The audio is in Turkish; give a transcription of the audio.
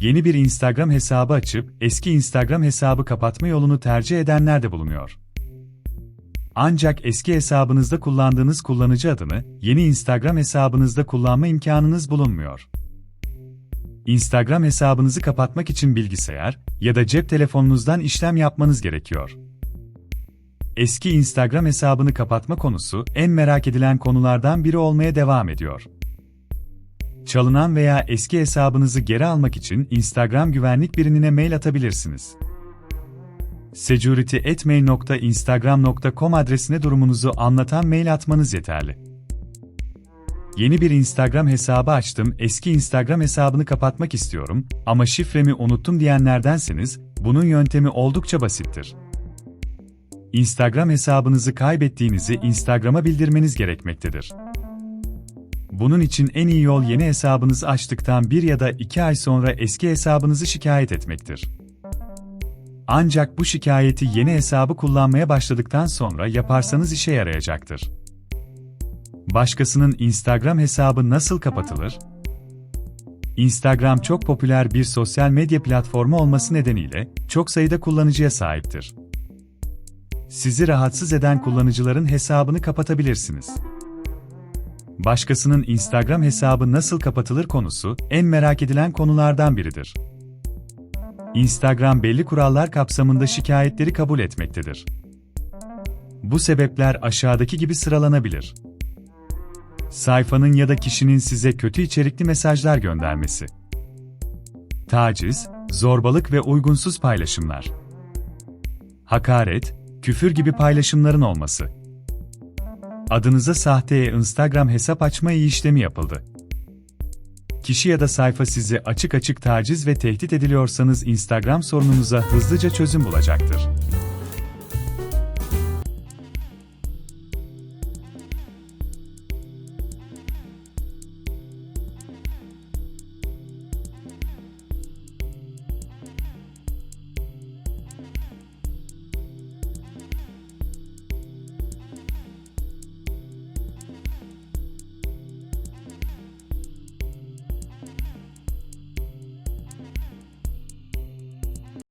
yeni bir Instagram hesabı açıp eski Instagram hesabı kapatma yolunu tercih edenler de bulunuyor. Ancak eski hesabınızda kullandığınız kullanıcı adını yeni Instagram hesabınızda kullanma imkanınız bulunmuyor. Instagram hesabınızı kapatmak için bilgisayar ya da cep telefonunuzdan işlem yapmanız gerekiyor. Eski Instagram hesabını kapatma konusu en merak edilen konulardan biri olmaya devam ediyor. Çalınan veya eski hesabınızı geri almak için Instagram güvenlik birimine mail atabilirsiniz. security@mail.instagram.com adresine durumunuzu anlatan mail atmanız yeterli. Yeni bir Instagram hesabı açtım, eski Instagram hesabını kapatmak istiyorum ama şifremi unuttum diyenlerdenseniz, bunun yöntemi oldukça basittir. Instagram hesabınızı kaybettiğinizi Instagram'a bildirmeniz gerekmektedir. Bunun için en iyi yol yeni hesabınızı açtıktan bir ya da iki ay sonra eski hesabınızı şikayet etmektir. Ancak bu şikayeti yeni hesabı kullanmaya başladıktan sonra yaparsanız işe yarayacaktır. Başkasının Instagram hesabı nasıl kapatılır? Instagram çok popüler bir sosyal medya platformu olması nedeniyle çok sayıda kullanıcıya sahiptir. Sizi rahatsız eden kullanıcıların hesabını kapatabilirsiniz. Başkasının Instagram hesabı nasıl kapatılır konusu en merak edilen konulardan biridir. Instagram belli kurallar kapsamında şikayetleri kabul etmektedir. Bu sebepler aşağıdaki gibi sıralanabilir. Sayfanın ya da kişinin size kötü içerikli mesajlar göndermesi. Taciz, zorbalık ve uygunsuz paylaşımlar. Hakaret, küfür gibi paylaşımların olması. Adınıza sahteye Instagram hesap açma işlemi yapıldı. Kişi ya da sayfa sizi açık açık taciz ve tehdit ediliyorsanız Instagram sorununuza hızlıca çözüm bulacaktır.